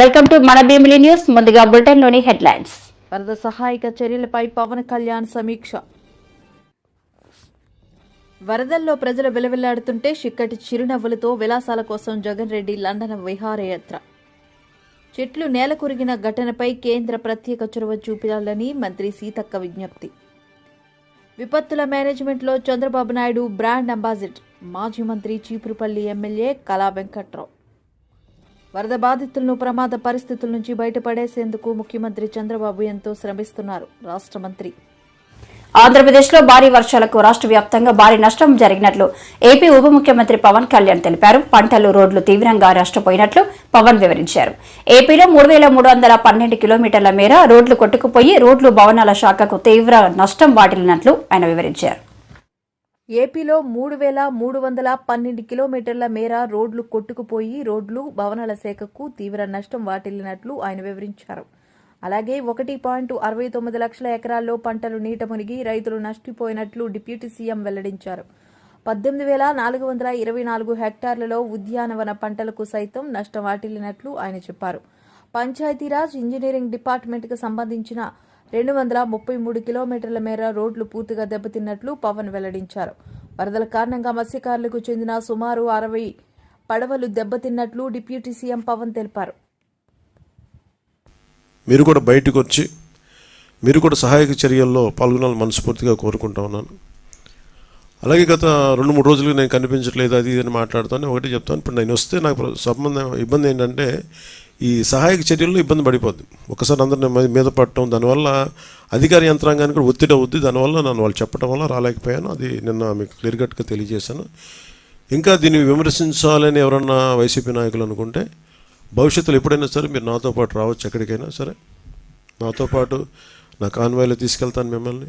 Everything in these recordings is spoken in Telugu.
వెల్కమ్ టు మన భీమిలి న్యూస్ ముందుగా బులెటిన్లోని హెడ్లైన్స్ వరద సహాయక చర్యలపై పవన్ కళ్యాణ్ సమీక్ష. వరదల్లో ప్రజలు విలవిల్లాడుతుంటే చిక్కటి చిరునవ్వులతో విలాసాల కోసం జగన్ రెడ్డి లండన్ విహారయాత్ర చెట్లు నేలకొరిగిన ఘటనపై కేంద్ర ప్రత్యేక చొరవ చూపించాలని మంత్రి సీతక్క విజ్ఞప్తి. విపత్తుల మేనేజ్మెంట్లో చంద్రబాబు నాయుడు బ్రాండ్ అంబాసిడర్ మాజీ మంత్రి చీపురుపల్లి ఎమ్మెల్యే కళా వెంకట్రావు. వరద బాధితులను ప్రమాద పరిస్థితుల నుంచి బయటపడేసేందుకు ముఖ్యమంత్రి చంద్రబాబు ఎంతో శ్రమిస్తున్నారు. రాష్ట్ర మంత్రి. ఆంధ్రప్రదేశ్లో భారీ వర్షాలకు రాష్ట్ర వ్యాప్తంగా భారీ నష్టం జరిగినట్లు ఏపీ ఉప ముఖ్యమంత్రి పవన్ కళ్యాణ్ తెలిపారు. పంటలు రోడ్లు తీవ్రంగా నష్టపోయినట్లు పవన్ వివరించారు. ఏపీలో మూడు వేల మూడు వందల పన్నెండు కిలోమీటర్ల మేర రోడ్లు కొట్టుకుపోయి రోడ్లు భవనాల శాఖకు తీవ్ర నష్టం వాటిల్లినట్లు ఆయన వివరించారు. ఏపీలో మూడు వేల మూడు వందల పన్నెండు కిలోమీటర్ల మేర రోడ్లు కొట్టుకుపోయి రోడ్లు భవనాల శాఖకు తీవ్ర నష్టం వాటిల్లినట్లు ఆయన వివరించారు. అలాగే ఒకటి పాయింట్ అరవై తొమ్మిది లక్షల ఎకరాల్లో పంటలు నీట మునిగి రైతులు నష్టపోయినట్లు డిప్యూటీ సీఎం వెల్లడించారు. పద్దెనిమిది వేల నాలుగు వందల ఇరవై నాలుగు హెక్టార్లలో ఉద్యానవన పంటలకు సైతం నష్టం వాటిల్లినట్లు ఆయన చెప్పారు. పంచాయతీరాజ్ ఇంజనీరింగ్ డిపార్ట్మెంట్కు సంబంధించిన రెండు వందల ముప్పై మూడు కిలోమీటర్ల మేర రోడ్లు పూర్తిగా దెబ్బతిన్నట్లు పవన్ వెల్లడించారు. వరదల కారణంగా మత్స్యకారులకు చెందిన సుమారు అరవై పడవలు దెబ్బతిన్నట్లు డిప్యూటీ సీఎం పవన్ తెలిపారు. మీరు కూడా బయటకు వచ్చి మీరు కూడా సహాయక చర్యల్లో పాల్గొనాలని మనస్ఫూర్తిగా కోరుకుంటా ఉన్నాను. అలాగే గత రెండు మూడు రోజులుగా నేను కనిపించట్లేదు అది ఇది అని మాట్లాడుతాను ఒకటి చెప్తాను. ఇప్పుడు నేను వస్తే నాకు సంబంధం ఇబ్బంది ఏంటంటే ఈ సహాయక చర్యల్లో ఇబ్బంది పడిపోద్ది. ఒకసారి అందరిని మీద పడటం దానివల్ల అధికార యంత్రాంగానికి కూడా ఒత్తిడి అవుద్ది. దానివల్ల నన్ను వాళ్ళు చెప్పడం వల్ల రాలేకపోయాను. అది నిన్న మీకు క్లియర్ కట్గా తెలియజేశాను. ఇంకా దీన్ని విమర్శించాలని ఎవరన్నా వైసీపీ నాయకులు అనుకుంటే భవిష్యత్తులో ఎప్పుడైనా సరే మీరు నాతో పాటు రావచ్చు ఎక్కడికైనా సరే. నాతో పాటు నా కాన్వాయ్లో తీసుకెళ్తాను మిమ్మల్ని.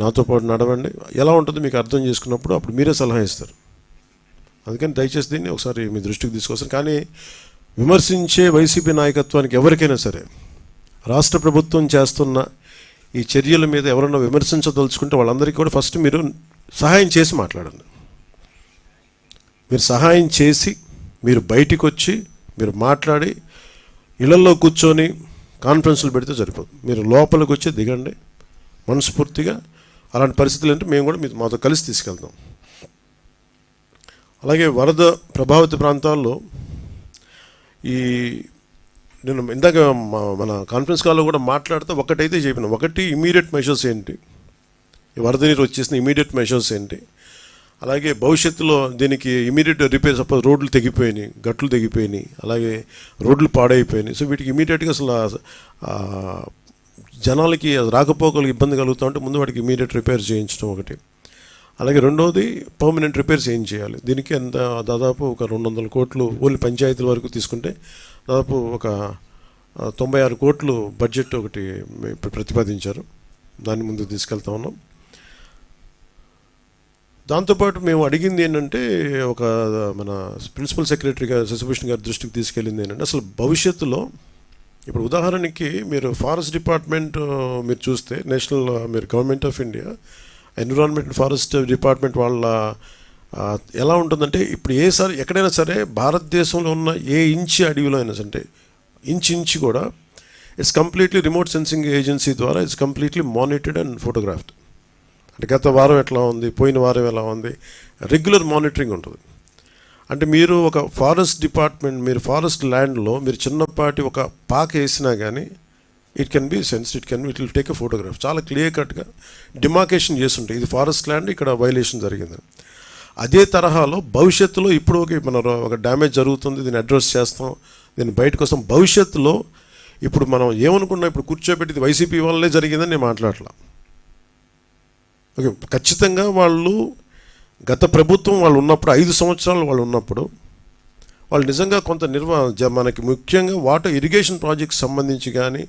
నాతో పాటు నడవండి. ఎలా ఉంటుందో మీకు అర్థం చేసుకున్నప్పుడు అప్పుడు మీరే సలహా ఇస్తారు. అందుకని దయచేసి దీన్ని ఒకసారి మీ దృష్టికి తీసుకొస్తాను. కానీ విమర్శించే వైసీపీ నాయకత్వానికి ఎవరికైనా సరే రాష్ట్ర ప్రభుత్వం చేస్తున్న ఈ చర్యల మీద ఎవరన్నా విమర్శించదలుచుకుంటే వాళ్ళందరికీ కూడా ఫస్ట్ మీరు సహాయం చేసి మాట్లాడండి. మీరు సహాయం చేసి మీరు బయటికి వచ్చి మీరు మాట్లాడి ఇళ్ళలో కూర్చొని కాన్ఫరెన్స్లు పెడితే సరిపోదు. మీరు లోపలికి వచ్చి దిగండి మనస్ఫూర్తిగా అలాంటి పరిస్థితులు అంటే మేము కూడా మీ మాతో కలిసి తీసుకెళ్తాం. అలాగే వరద ప్రభావిత ప్రాంతాల్లో ఈ నేను ఇందాక మన కాన్ఫరెన్స్ కాల్లో కూడా మాట్లాడితే ఒకటైతే చెప్పిన ఒకటి ఇమీడియట్ మెషర్స్ ఏంటి? ఈ వరద నీరు వచ్చేసిన ఇమీడియట్ మెషర్స్ ఏంటి? అలాగే భవిష్యత్తులో దీనికి ఇమీడియట్ రిపేర్ సపోజ్ రోడ్లు తెగిపోయినాయి గట్లు తెగిపోయినాయి అలాగే రోడ్లు పాడైపోయినాయి. సో వీటికి ఇమీడియట్గా అసలు జనాలకి రాకపోకలకు ఇబ్బంది కలుగుతూ ఉంటే ముందు వాటికి ఇమీడియట్ రిపేర్ చేయించడం ఒకటి. అలాగే రెండవది పర్మనెంట్ రిపేర్స్ ఏం చేయాలి? దీనికి ఎంత దాదాపు ఒక రెండు వందల కోట్లు ఓన్లీ పంచాయతీల వరకు తీసుకుంటే దాదాపు ఒక తొంభై ఆరు కోట్లు బడ్జెట్ ఒకటి ఇప్పుడు ప్రతిపాదించారు. దాన్ని ముందుకు తీసుకెళ్తా ఉన్నాం. దాంతోపాటు మేము అడిగింది ఏంటంటే ఒక మన ప్రిన్సిపల్ సెక్రటరీ గారు శశిభూషణ్ గారి దృష్టికి తీసుకెళ్ళింది ఏంటంటే అసలు భవిష్యత్తులో ఇప్పుడు ఉదాహరణకి మీరు ఫారెస్ట్ డిపార్ట్మెంట్ మీరు చూస్తే నేషనల్ మీరు government of India environment forest department వాళ్ళ ఎలా ఉంటుందంటే ఇప్పుడు ఏ సారి ఎక్కడైనా సరే భారతదేశంలో ఉన్న ఏ ఇంచి అడవిలో అయినా సరే అంటే ఇంచ్ ఇంచి కూడా it's completely remote sensing agency ద్వారా it's completely monitored and photographed అంటే గత వారం ఎట్లా ఉంది పోయిన వారం ఎలా ఉంది రెగ్యులర్ మానిటరింగ్ ఉంటుంది. అంటే మీరు ఒక ఫారెస్ట్ డిపార్ట్మెంట్ మీరు ఫారెస్ట్ ల్యాండ్లో మీరు చిన్నపాటి ఒక పాక వేసినా కానీ it can be sense it can it will take a photograph చాలా క్లియర్ కట్గా డిమార్కేషన్ చేస్తుంటాయి. ఇది ఫారెస్ట్ ల్యాండ్ ఇక్కడ వైలేషన్ జరిగింది. అదే తరహాలో భవిష్యత్తులో ఇప్పుడు ఒక మన ఒక డ్యామేజ్ జరుగుతుంది దీన్ని అడ్రస్ చేస్తాం దీన్ని బయటకు వస్తాం. భవిష్యత్తులో ఇప్పుడు మనం ఏమనుకున్నాం ఇప్పుడు కూర్చోబెట్టి వైసీపీ వాళ్ళే జరిగిందని నేను మాట్లాడలా. ఓకే ఖచ్చితంగా వాళ్ళు గత ప్రభుత్వం వాళ్ళు ఉన్నప్పుడు ఐదు సంవత్సరాలు వాళ్ళు ఉన్నప్పుడు వాళ్ళు నిజంగా కొంత నిర్వహ జ- మనకి ముఖ్యంగా వాటర్ ఇరిగేషన్ ప్రాజెక్ట్ సంబంధించి కానీ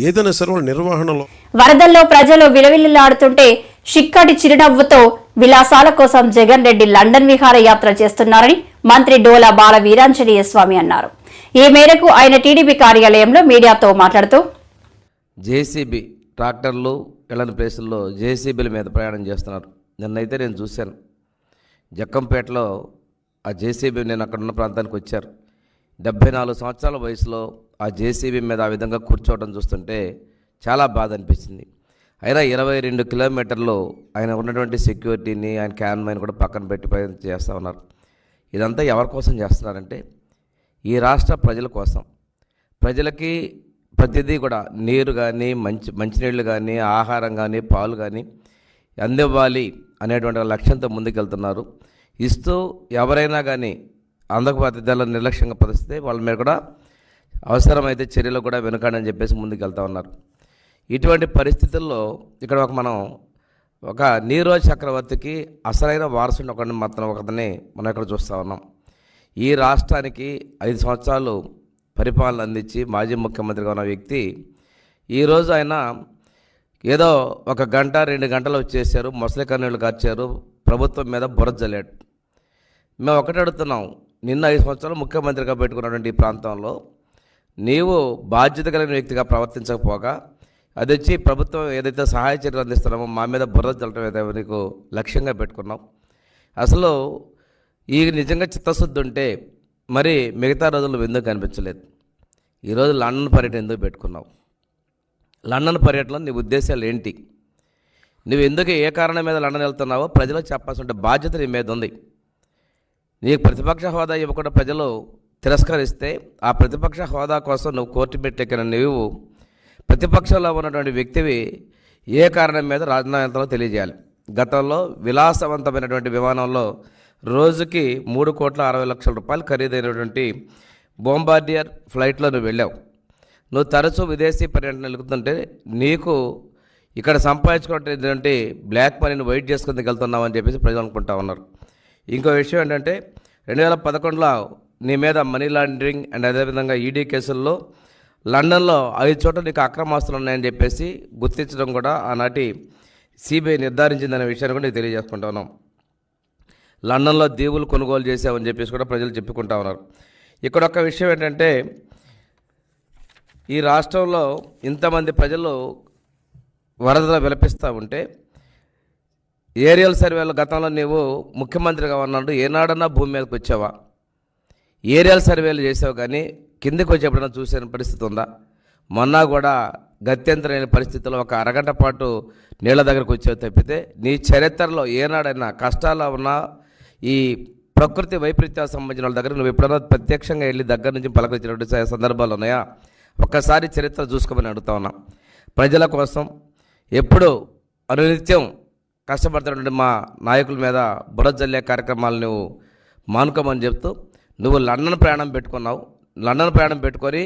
ఏదైనా సరే వాళ్ళ నిర్వహణలో వరదల్లో ప్రజలు విలవిల్లాడుతుంటే చిక్కటి చిరునవ్వుతో విలాసాల కోసం జగన్ రెడ్డి లండన్ విహారయాత్ర చేస్తున్నారని మంత్రి డోలా బాల వీరాంజనేయ స్వామి అన్నారు. ఈ మేరకు ఆయన టీడీపీ కార్యాలయంలో మీడియాతో మాట్లాడుతూ జేసీబీ ట్రాక్టర్లు ఇళ్ళని ప్లేసుల్లో జేసీబీల మీద ప్రయాణం చేస్తున్నారు. నిన్నైతే నేను చూశాను. జక్కంపేటలో ఆ జేసీబీ నేను అక్కడ ఉన్న ప్రాంతానికి వచ్చారు. డెబ్భై నాలుగు సంవత్సరాల వయసులో ఆ జేసీబీ మీద ఆ విధంగా కూర్చోవడం చూస్తుంటే చాలా బాధ అనిపించింది. అయినా ఇరవై రెండు కిలోమీటర్లు ఆయన ఉన్నటువంటి సెక్యూరిటీని ఆయన క్యాన్మైన్ కూడా పక్కన పెట్టి ప్రయత్నం చేస్తూ ఉన్నారు. ఇదంతా ఎవరి కోసం చేస్తున్నారంటే ఈ రాష్ట్ర ప్రజల కోసం. ప్రజలకి ప్రతిదీ కూడా నీరు కానీ మంచి మంచినీళ్ళు కానీ ఆహారం కానీ పాలు కానీ అందివ్వాలి అనేటువంటి లక్ష్యంతో ముందుకెళ్తున్నారు. ఇస్తూ ఎవరైనా కానీ అందకపోతే నిర్లక్ష్యంగా పరిస్థితి వాళ్ళ మీద కూడా అవసరమైతే చర్యలు కూడా వెనుకాడని చెప్పేసి ముందుకు వెళ్తూ ఉన్నారు. ఇటువంటి పరిస్థితుల్లో ఇక్కడ ఒక మనం ఒక నీరో చక్రవర్తికి అసలైన వారసుని ఒకరిని మాత్రం ఒకరిని మనం ఇక్కడ చూస్తూ ఉన్నాం. ఈ రాష్ట్రానికి ఐదు సంవత్సరాలు పరిపాలన అందించి మాజీ ముఖ్యమంత్రిగా ఉన్న వ్యక్తి ఈరోజు ఆయన ఏదో ఒక గంట రెండు గంటలు వచ్చేసారు ముసలి కన్నీళ్ళు కార్చారు ప్రభుత్వం మీద బురద జల్లాడు. మేము ఒకటి అడుగుతున్నాం. నిన్న ఐదు సంవత్సరాలు ముఖ్యమంత్రిగా పెట్టుకున్నటువంటి ఈ ప్రాంతంలో నీవు బాధ్యత కలిగిన వ్యక్తిగా ప్రవర్తించకపోగా అది వచ్చి ప్రభుత్వం ఏదైతే సహాయ చర్యలు అందిస్తున్నామో మా మీద బుర్ర చల్లటం ఏదో నీకు లక్ష్యంగా పెట్టుకున్నాం. అసలు ఈ నిజంగా చిత్తశుద్ధి ఉంటే మరి మిగతా రోజులు ఎందుకు కనిపించలేదు? ఈరోజు లండన్ పర్యటన ఎందుకు పెట్టుకున్నావు? లండన్ పర్యటనలో నీ ఉద్దేశాలు ఏంటి? నువ్వు ఎందుకు ఏ కారణం మీద లండన్ వెళ్తున్నావో ప్రజలకు చెప్పాల్సిన బాధ్యత నీ మీద ఉంది. నీకు ప్రతిపక్ష హోదా ఇవ్వకుండా ప్రజలు తిరస్కరిస్తే ఆ ప్రతిపక్ష హోదా కోసం నువ్వు కోర్టు పెట్టెక్కిన నువ్వు ప్రతిపక్షంలో ఉన్నటువంటి వ్యక్తివి ఏ కారణం మీద రాజధానిలో తెలియజేయాలి. గతంలో విలాసవంతమైనటువంటి విమానంలో రోజుకి మూడు కోట్ల అరవై లక్షల రూపాయలు ఖరీదైనటువంటి బొంబార్డియర్ ఫ్లైట్లో నువ్వు వెళ్ళావు. నువ్వు తరచూ విదేశీ పర్యటన వెళుతుంటే నీకు ఇక్కడ సంపాదించుకున్నటువంటి బ్లాక్ మనీని వైట్ చేసుకుని వెళ్తున్నావు అని చెప్పేసి ప్రజలు అనుకుంటా ఉన్నారు. ఇంకో విషయం ఏంటంటే రెండు వేల పదకొండులో నీ మీద మనీ లాండరింగ్ అండ్ అదేవిధంగా ఈడీ కేసుల్లో లండన్లో ఐదు చోట్ల నీకు అక్రమాస్తులు ఉన్నాయని చెప్పేసి గుర్తించడం కూడా ఆనాటి సిబిఐ నిర్ధారించిందనే విషయాన్ని కూడా నీకు తెలియజేసుకుంటున్నాం లండన్లో దీవులు కొనుగోలు చేసామని చెప్పేసి కూడా ప్రజలు చెప్పుకుంటా ఉన్నారు. ఇక్కడ ఒక విషయం ఏంటంటే ఈ రాష్ట్రంలో ఇంతమంది ప్రజలు వరదలు విలపిస్తూ ఉంటే ఏరియల్ సర్వేలో గతంలో నీవు ముఖ్యమంత్రిగా ఉన్నాడు. ఏనాడన్నా భూమి మీదకి వచ్చావా? ఏరియల్ సర్వేలు చేసావు కానీ కిందకి వచ్చి ఎప్పుడైనా చూసిన పరిస్థితి ఉందా? మొన్న కూడా గత్యంతరమైన పరిస్థితుల్లో ఒక అరగంట పాటు నీళ్ళ దగ్గరకు వచ్చేవి తప్పితే నీ చరిత్రలో ఏనాడైనా కష్టాల్లో ఉన్న ఈ ప్రకృతి వైపరీత్యాలకు సంబంధించిన వాళ్ళ దగ్గర నువ్వు ఎప్పుడైనా ప్రత్యక్షంగా వెళ్ళి దగ్గర నుంచి పలకరించినటువంటి సందర్భాలు ఉన్నాయా? ఒక్కసారి చరిత్ర చూసుకోమని అడుగుతా ఉన్నా. ప్రజల కోసం ఎప్పుడు అనునిత్యం కష్టపడుతున్నటువంటి మా నాయకుల మీద బురద జల్లే కార్యక్రమాలు నువ్వు మానుకోమని చెప్తూ నువ్వు లండన్ ప్రయాణం పెట్టుకున్నావు. లండన్ ప్రయాణం పెట్టుకొని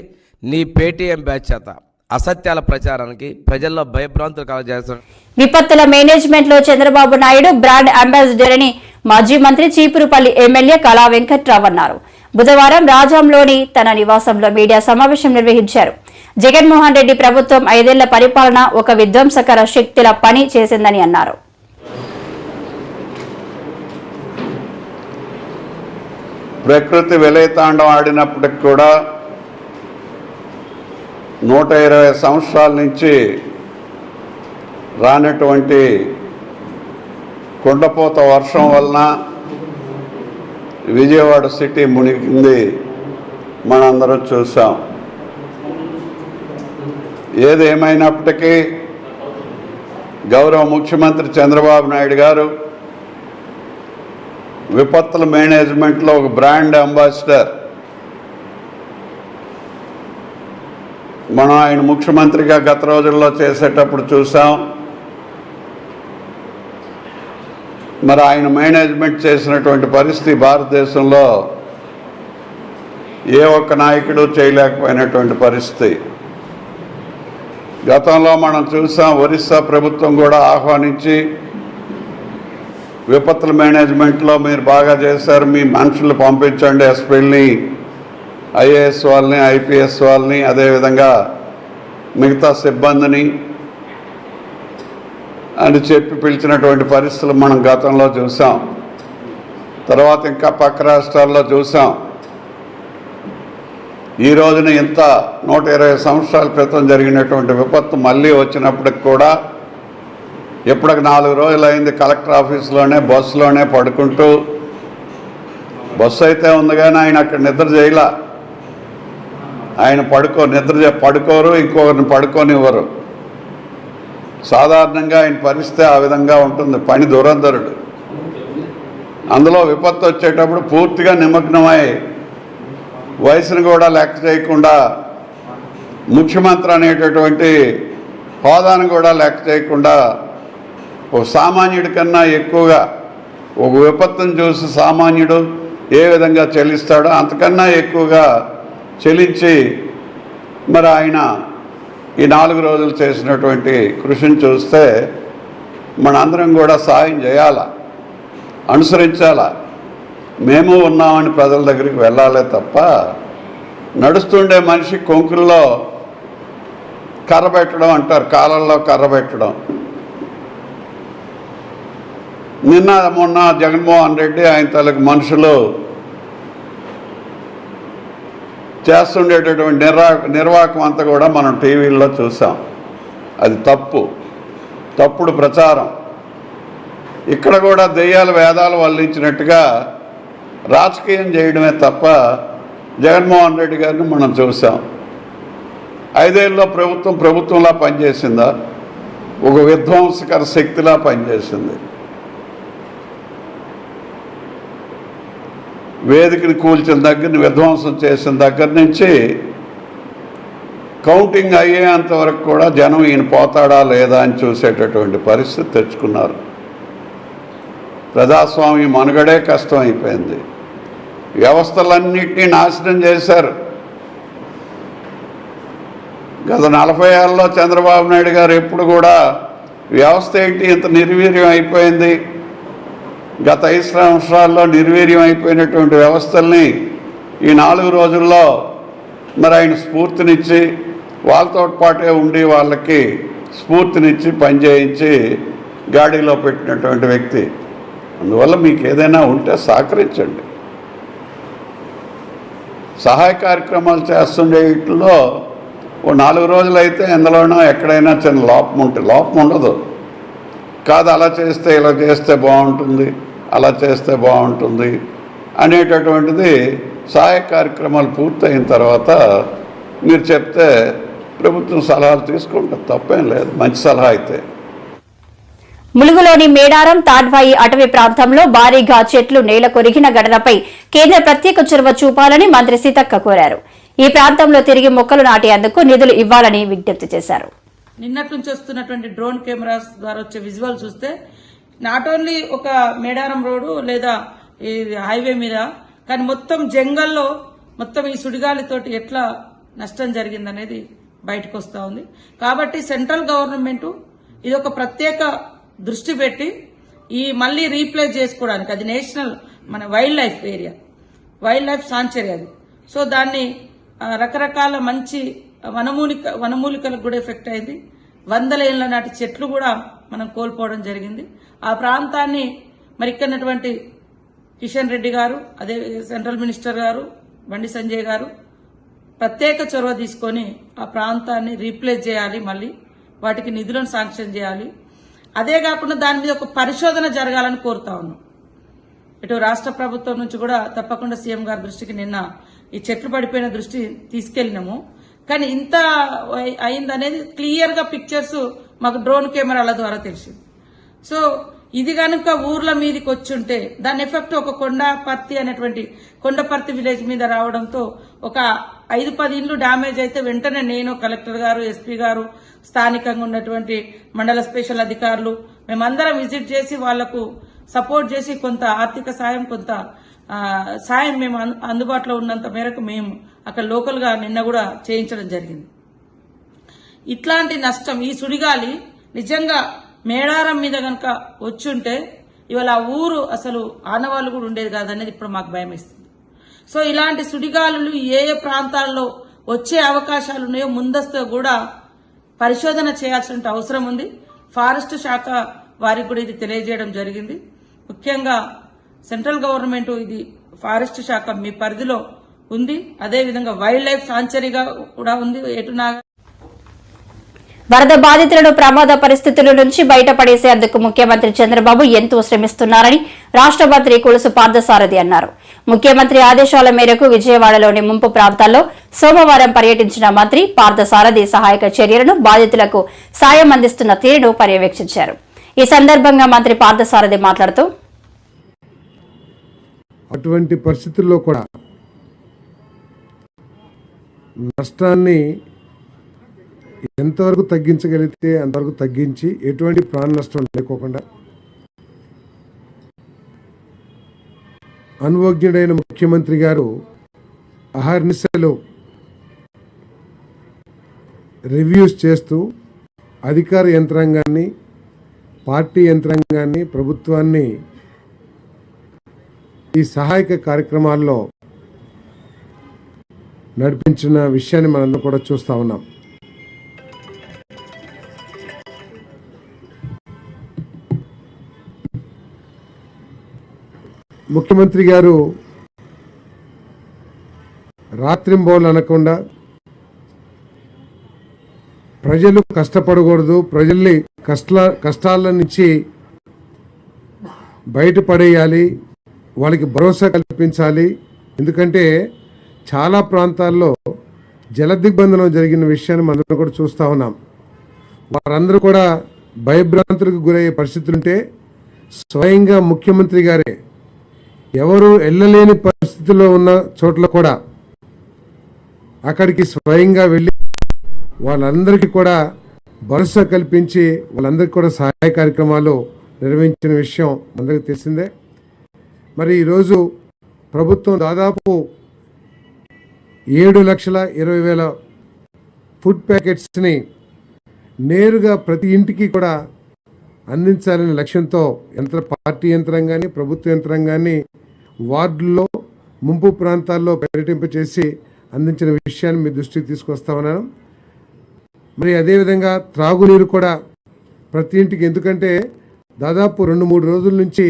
నీ పేటీఎం బ్యాచ్ చేత అసత్యాల ప్రచారానికి ప్రజల్లో భయభ్రాంతులు కలగజేస్తున్న విపత్తుల మేనేజ్మెంట్లో చంద్రబాబు నాయుడు బ్రాండ్ అంబాసిడర్ అని మాజీ మంత్రి చీపురుపల్లి ఎమ్మెల్యే కళా వెంకట్రావు అన్నారు. బుధవారం రాజాంలోని తన నివాసంలో మీడియా సమావేశం నిర్వహించారు. జగన్మోహన్ రెడ్డి ప్రభుత్వం ఐదేళ్ళ పరిపాలన ఒక విధ్వంసకర శక్తుల పని చేసిందని అన్నారు. ప్రకృతి విలయతాండం ఆడినప్పటికి కూడా నూట ఇరవై సంవత్సరాల నుంచి రానటువంటి కుండపోత వర్షం వలన విజయవాడ సిటీ మునిగింది మనందరం చూసాం. ఏది గౌరవ ముఖ్యమంత్రి చంద్రబాబు నాయుడు గారు విపత్తుల మేనేజ్మెంట్లో ఒక బ్రాండ్ అంబాసిడర్. మనం ఆయన ముఖ్యమంత్రిగా గత రోజుల్లో చేసేటప్పుడు చూసాం. మరి ఆయన మేనేజ్మెంట్ చేసినటువంటి పరిస్థితి భారతదేశంలో ఏ ఒక్క నాయకుడు చేయలేకపోయినటువంటి పరిస్థితి. గతంలో మనం చూసాం ఒరిస్సా ప్రభుత్వం కూడా ఆహ్వానించి విపత్తుల మేనేజ్మెంట్లో మీరు బాగా చేశారు మీ మనుషులు పంపించండి ఎస్పీల్ని ఐఏఎస్ వాళ్ళని ఐపీఎస్ వాళ్ళని అదేవిధంగా మిగతా సిబ్బందిని అని చెప్పి పిలిచినటువంటి పరిస్థితులు మనం గతంలో చూసాం. తర్వాత ఇంకా పక్క రాష్ట్రాల్లో చూసాం. ఈ రోజున ఇంత నూట ఇరవై సంవత్సరాల క్రితం జరిగినటువంటి విపత్తు మళ్ళీ వచ్చినప్పటికి కూడా ఇప్పటికి నాలుగు రోజులు అయింది కలెక్టర్ ఆఫీస్లోనే బస్సులోనే పడుకుంటూ. బస్సు అయితే ఉంది కానీ ఆయన అక్కడ నిద్ర చేయలా. ఆయన పడుకో నిద్ర పడుకోరు ఇంకొకరిని పడుకోనివ్వరు. సాధారణంగా ఆయన పరిస్థితి ఆ విధంగా ఉంటుంది పని దురంధరుడు. అందులో విపత్తు వచ్చేటప్పుడు పూర్తిగా నిమగ్నమై వయసును కూడా లెక్క చేయకుండా ముఖ్యమంత్రి అనేటటువంటి హోదాను కూడా లెక్క చేయకుండా ఒక సామాన్యుడి కన్నా ఎక్కువగా ఒక విపత్తును చూసి సామాన్యుడు ఏ విధంగా చెల్లిస్తాడో అంతకన్నా ఎక్కువగా చెల్లించి మరి ఆయన ఈ నాలుగు రోజులు చేసినటువంటి కృషిని చూస్తే మనందరం కూడా సాయం చేయాల? అనుసరించాలా? మేము ఉన్నామని ప్రజల దగ్గరికి వెళ్ళాలే తప్ప నడుస్తుండే మనిషి కొంకుల్లో కర్ర పెట్టడం అంటారు కాలంలో కర్ర పెట్టడం. నిన్న మొన్న జగన్మోహన్ రెడ్డి ఆయన తలకు మనుషులు చేస్తుండేటటువంటి నిర్వా నిర్వాహకం అంతా కూడా మనం టీవీల్లో చూసాం. అది తప్పు. తప్పుడు ప్రచారం. ఇక్కడ కూడా దెయ్యాల వేదాలు వల్లించినట్టుగా రాజకీయం చేయడమే తప్ప జగన్మోహన్ రెడ్డి గారిని మనం చూసాం. ఐదేళ్ళలో ప్రభుత్వం ప్రభుత్వంలా పనిచేసిందా? ఒక విధ్వంసకర శక్తిలా పనిచేసింది. వేదికని కూల్చిన దగ్గర విధ్వంసం చేసిన దగ్గర నుంచి కౌంటింగ్ అయ్యేంత వరకు కూడా జనం ఈయన పోతాడా లేదా అని చూసేటటువంటి పరిస్థితి తెచ్చుకున్నారు. ప్రజాస్వామ్యం మనుగడే కష్టం అయిపోయింది. వ్యవస్థలన్నింటినీ నాశనం చేశారు. గత నలభై ఏళ్ళలో చంద్రబాబు నాయుడు గారు ఎప్పుడు కూడా వ్యవస్థ ఏంటి ఇంత నిర్వీర్యం అయిపోయింది. గత ఐదు సంవత్సరాల్లో నిర్వీర్యం అయిపోయినటువంటి వ్యవస్థల్ని ఈ నాలుగు రోజుల్లో మరి ఆయన స్ఫూర్తినిచ్చి వాళ్ళతో పాటే ఉండి వాళ్ళకి స్ఫూర్తినిచ్చి పనిచేయించి గాడిలో పెట్టినటువంటి వ్యక్తి. అందువల్ల మీకు ఏదైనా ఉంటే సహకరించండి. సహాయ కార్యక్రమాలు చేస్తుండే వీటిలో ఓ నాలుగు రోజులైతే ఎందులోనో ఎక్కడైనా చిన్న లోపం ఉంటుంది లోపం ఉండదు. కాదు అలా చేస్తే ఇలా చేస్తే బాగుంటుంది. అలా చేస్తే బాగుంటుంది అనేటటువంటిది సహాయ కార్యక్రమాలు పూర్తయిన తర్వాత మీరు చెప్తే ప్రభుత్వం సలహాలు తీసుకుంటారు తప్పేం లేదు మంచి సలహా అయితే. ములుగులోని మేడారం తాడ్వాయి అటవీ ప్రాంతంలో భారీగా చెట్లు నేల కొరిగిన ఘటనపై కేంద్ర ప్రత్యేక చొరవ చూపాలని మంత్రి సీతక్క కోరారు. ఈ ప్రాంతంలో తిరిగి మొక్కలు నాటేందుకు నిధులు ఇవ్వాలని విజ్ఞప్తి చేశారు. నిన్నటి నుంచి వస్తున్నటువంటి డ్రోన్ కెమెరాస్ ద్వారా వచ్చే విజువల్ చూస్తే నాట్ ఓన్లీ ఒక మేడారం రోడ్డు లేదా ఈ హైవే మీద కానీ మొత్తం జంగల్లో మొత్తం ఈ సుడిగాలితోటి ఎట్లా నష్టం జరిగిందనేది బయటకు వస్తూ ఉంది. కాబట్టి సెంట్రల్ గవర్నమెంట్ ఇది ఒక ప్రత్యేక దృష్టి పెట్టి ఈ మళ్ళీ రీప్లేస్ చేసుకోవడానికి అది నేషనల్ మన wildlife area wildlife sanctuary అది. సో దాన్ని రకరకాల మంచి వనమూలిక వనమూలికలకు కూడా ఎఫెక్ట్ అయింది. వందల ఏళ్ళ నాటి చెట్లు కూడా మనం కోల్పోవడం జరిగింది. ఆ ప్రాంతాన్ని మరి ఇక్కడ కిషన్ రెడ్డి గారు అదే సెంట్రల్ మినిస్టర్ గారు బండి సంజయ్ గారు ప్రత్యేక చొరవ తీసుకొని ఆ ప్రాంతాన్ని రీప్లేస్ చేయాలి మళ్ళీ వాటికి నిధులను శాంక్షన్ చేయాలి. అదే కాకుండా దాని మీద ఒక పరిశోధన జరగాలని కోరుతా ఉన్నాం. ఇటు రాష్ట్ర ప్రభుత్వం నుంచి కూడా తప్పకుండా సీఎం గారి దృష్టికి నిన్న ఈ చెట్లు పడిపోయిన దృష్టి తీసుకెళ్ళినాము. కానీ ఇంత అయిందనేది క్లియర్గా పిక్చర్స్ మాకు డ్రోన్ కెమెరాల ద్వారా తెలిసింది. సో ఇది కనుక ఊర్ల మీదకి వచ్చుంటే దాని ఎఫెక్ట్ ఒక కొండపర్తి అనేటువంటి కొండపర్తి విలేజ్ మీద రావడంతో ఒక ఐదు పది ఇండ్లు డ్యామేజ్ అయితే వెంటనే నేను కలెక్టర్ గారు ఎస్పీ గారు స్థానికంగా ఉన్నటువంటి మండల స్పెషల్ అధికారులు మేమందరం విజిట్ చేసి వాళ్ళకు సపోర్ట్ చేసి కొంత ఆర్థిక సాయం కొంత సాయం మేము అందుబాటులో ఉన్నంత మేరకు మేము అక్కడ లోకల్గా నిన్న కూడా చేయించడం జరిగింది. ఇట్లాంటి నష్టం ఈ సుడిగాలి నిజంగా మేడారం మీద గనక వచ్చుంటే ఇవాళ ఆ ఊరు అసలు ఆనవాళ్ళు కూడా ఉండేది కాదనేది ఇప్పుడు మాకు భయం సో ఇలాంటి సుడిగాలులు ఏ ఏ ప్రాంతాల్లో వచ్చే అవకాశాలు ఉన్నాయో ముందస్తు కూడా పరిశోధన చేయాల్సిన అవసరం ఉంది. ఫారెస్ట్ శాఖ వారికి కూడా ఇది తెలియజేయడం జరిగింది. ముఖ్యంగా సెంట్రల్ గవర్నమెంట్ ఇది ఫారెస్ట్ శాఖ మీ పరిధిలో ఉంది. అదేవిధంగా వైల్డ్ లైఫ్ సాంచరీగా కూడా ఉంది. ఎటునాగా వరద బాధితులను ప్రమాద పరిస్థితుల నుంచి బయటపడేసేందుకు ముఖ్యమంత్రి చంద్రబాబు ఎంతో శ్రమిస్తున్నారని రాష్ట్ర మంత్రి కొలుసు పార్థసారథి అన్నారు. ముఖ్యమంత్రి ఆదేశాల మేరకు విజయవాడలోని ముంపు ప్రాంతాల్లో సోమవారం పర్యటించిన మంత్రి పార్థసారథి సహాయక చర్యలను బాధితులకు సాయం అందిస్తున్న తీరును పర్యవేక్షించారు. ఈ సందర్భంగా మంత్రి పార్థసారథి మాట్లాడుతూ అటువంటి పరిస్థితుల్లో కూడా నష్టాన్ని ఎంతవరకు తగ్గించగలిగితే అంతవరకు తగ్గించి ఎటువంటి ప్రాణ నష్టం లేకోకుండా అనుభవజ్ఞుడైన ముఖ్యమంత్రి గారు అహర్నిశలు రివ్యూస్ చేస్తూ అధికార యంత్రాంగాన్ని పార్టీ యంత్రాంగాన్ని ప్రభుత్వాన్ని ఈ సహాయక కార్యక్రమాల్లో నడిపించిన విషయాన్ని మనల్ని కూడా చూస్తా ఉన్నాం. ముఖ్యమంత్రి గారు రాత్రింబోలు అనకుండా ప్రజలు కష్టపడకూడదు ప్రజల్ని కష్ట కష్టాల నుంచి బయటపడేయాలి వాళ్ళకి భరోసా కల్పించాలి. ఎందుకంటే చాలా ప్రాంతాల్లో జల దిగ్బంధనం జరిగిన విషయాన్ని మనం కూడా చూస్తూ ఉన్నాం. వారందరూ కూడా భయభ్రాంతులకు గురయ్యే పరిస్థితులుంటే స్వయంగా ముఖ్యమంత్రి గారే ఎవరు వెళ్ళలేని పరిస్థితిలో ఉన్న చోట్ల కూడా అక్కడికి స్వయంగా వెళ్ళి వాళ్ళందరికీ కూడా భరోసా కల్పించి వాళ్ళందరికీ కూడా సహాయ కార్యక్రమాలు నిర్వహించిన విషయం అందరికీ తెలిసిందే. మరి ఈరోజు ప్రభుత్వం దాదాపు ఏడు లక్షల ఇరవై వేల ఫుడ్ ప్యాకెట్స్ని నేరుగా ప్రతి ఇంటికి కూడా అందించాలనే లక్ష్యంతో యంత్ర పార్టీ యంత్రాంగాన్ని ప్రభుత్వ యంత్రాంగాన్ని వార్డుల్లో ముంపు ప్రాంతాల్లో పర్యటింపచేసి అందించిన విషయాన్ని మీ దృష్టికి తీసుకొస్తా ఉన్నాను మరి అదేవిధంగా త్రాగునీరు కూడా ప్రతి ఇంటికి ఎందుకంటే దాదాపు రెండు మూడు రోజుల నుంచి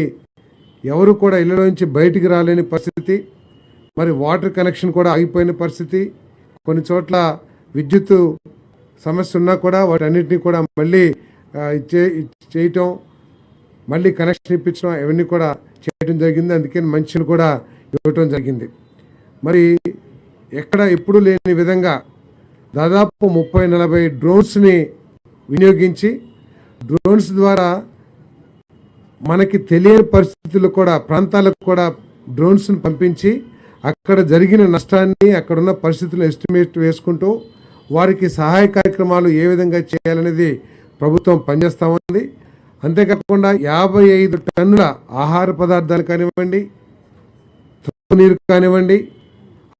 ఎవరు కూడా ఇళ్ళలో నుంచి బయటికి రాలేని పరిస్థితి మరి వాటర్ కనెక్షన్ కూడా ఆగిపోయిన పరిస్థితి కొన్ని చోట్ల విద్యుత్ సమస్య ఉన్నా కూడా వాటన్నిటిని కూడా మళ్ళీ ఇచ్చే చేయటం మళ్ళీ కనెక్షన్ ఇప్పించడం ఇవన్నీ కూడా చేయడం జరిగింది. అందుకని మంచిని కూడా ఇవ్వటం జరిగింది. మరి ఎక్కడ ఎప్పుడు లేని విధంగా దాదాపు ముప్పై నలభై డ్రోన్స్ని వినియోగించి డ్రోన్స్ ద్వారా మనకి తెలియని పరిస్థితులు కూడా ప్రాంతాలకు కూడా డ్రోన్స్ని పంపించి అక్కడ జరిగిన నష్టాన్ని అక్కడున్న పరిస్థితులను ఎస్టిమేట్ వేసుకుంటూ వారికి సహాయ కార్యక్రమాలు ఏ విధంగా చేయాలనేది ప్రభుత్వం పనిచేస్తూ ఉంది. అంతేకాకుండా యాభై ఐదు టన్నుల ఆహార పదార్థాలు కానివ్వండి నీరు కానివ్వండి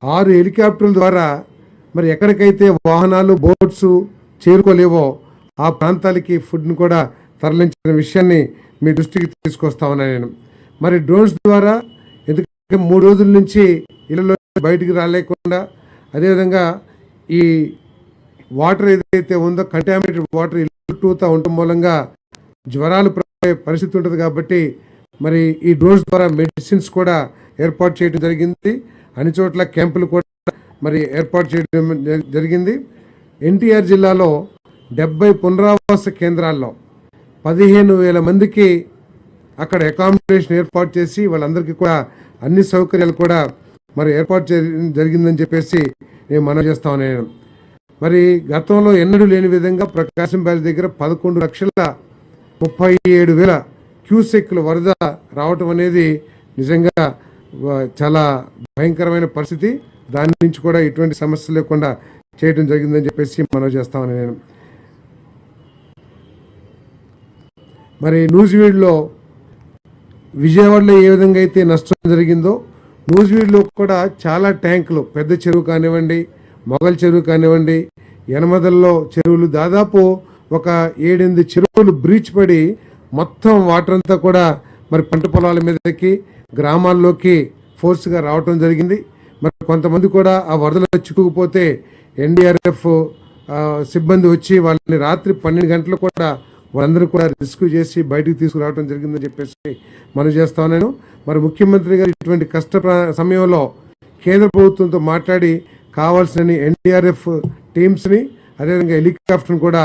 ఆరు హెలికాప్టర్ల ద్వారా మరి ఎక్కడికైతే వాహనాలు బోట్స్ చేరుకోలేవో ఆ ప్రాంతాలకి ఫుడ్ని కూడా తరలించిన విషయాన్ని మీ దృష్టికి తీసుకొస్తా ఉన్నాను నేను. మరి డ్రోన్స్ ద్వారా ఎందుకంటే మూడు రోజుల నుంచి ఇళ్ళలో బయటికి రాలేకుండా అదేవిధంగా ఈ వాటర్ ఏదైతే ఉందో కంటామినేటెడ్ వాటర్ ఇల్లు టూతా ఉండటం మూలంగా జ్వరాలు పరిస్థితి ఉంటుంది కాబట్టి మరి ఈ డ్రోన్స్ ద్వారా మెడిసిన్స్ కూడా ఏర్పాటు చేయడం జరిగింది. అన్ని చోట్ల క్యాంపులు కూడా మరి ఏర్పాటు చేయడం జ- జరిగింది. ఎన్టీఆర్ జిల్లాలో డెబ్బై పునరావాస కేంద్రాల్లో పదిహేను వేల మందికి అక్కడ అకామిడేషన్ ఏర్పాటు చేసి వాళ్ళందరికీ కూడా అన్ని సౌకర్యాలు కూడా మరి ఏర్పాటు జరిగిందని చెప్పేసి నేను మనం చేస్తా ఉన్నాను. మరి గతంలో ఎన్నడూ లేని విధంగా ప్రకాశం బ్యారేజ్ దగ్గర పదకొండు లక్షల ముప్పై ఏడు వేల క్యూసెక్ల వరద రావటం అనేది నిజంగా చాలా భయంకరమైన పరిస్థితి. దాని నుంచి కూడా ఎటువంటి సమస్య లేకుండా చేయడం జరిగిందని చెప్పేసి మనం చేస్తామని నేను. మరి నూజివీడులో విజయవాడలో ఏ విధంగా అయితే నష్టం జరిగిందో నూజివీడులో కూడా చాలా ట్యాంకులు పెద్ద చెరువు కానివ్వండి మొగల్ చెరువు కానివ్వండి యనమదల్లో చెరువులు దాదాపు ఒక ఏడెనిమిది చెరువులు బ్రీచ్ పడి మొత్తం వాటర్ అంతా కూడా మరి పంట పొలాల మీదకి గ్రామాల్లోకి ఫోర్స్గా రావటం జరిగింది. మరి కొంతమంది కూడా ఆ వరదలో చిక్కుకుపోతే ఎన్డీఆర్ఎఫ్ సిబ్బంది వచ్చి వాళ్ళని రాత్రి పన్నెండు గంటలు కూడా వాళ్ళందరూ కూడా రెస్క్యూ చేసి బయటకు తీసుకురావడం జరిగిందని చెప్పేసి మనం చేస్తా ఉన్నాను. మరి ముఖ్యమంత్రి గారు ఇటువంటి కష్ట సమయంలో కేంద్ర ప్రభుత్వంతో మాట్లాడి కావాల్సిన ఎన్డీఆర్ఎఫ్ టీమ్స్ని అదేవిధంగా హెలికాప్టర్ని కూడా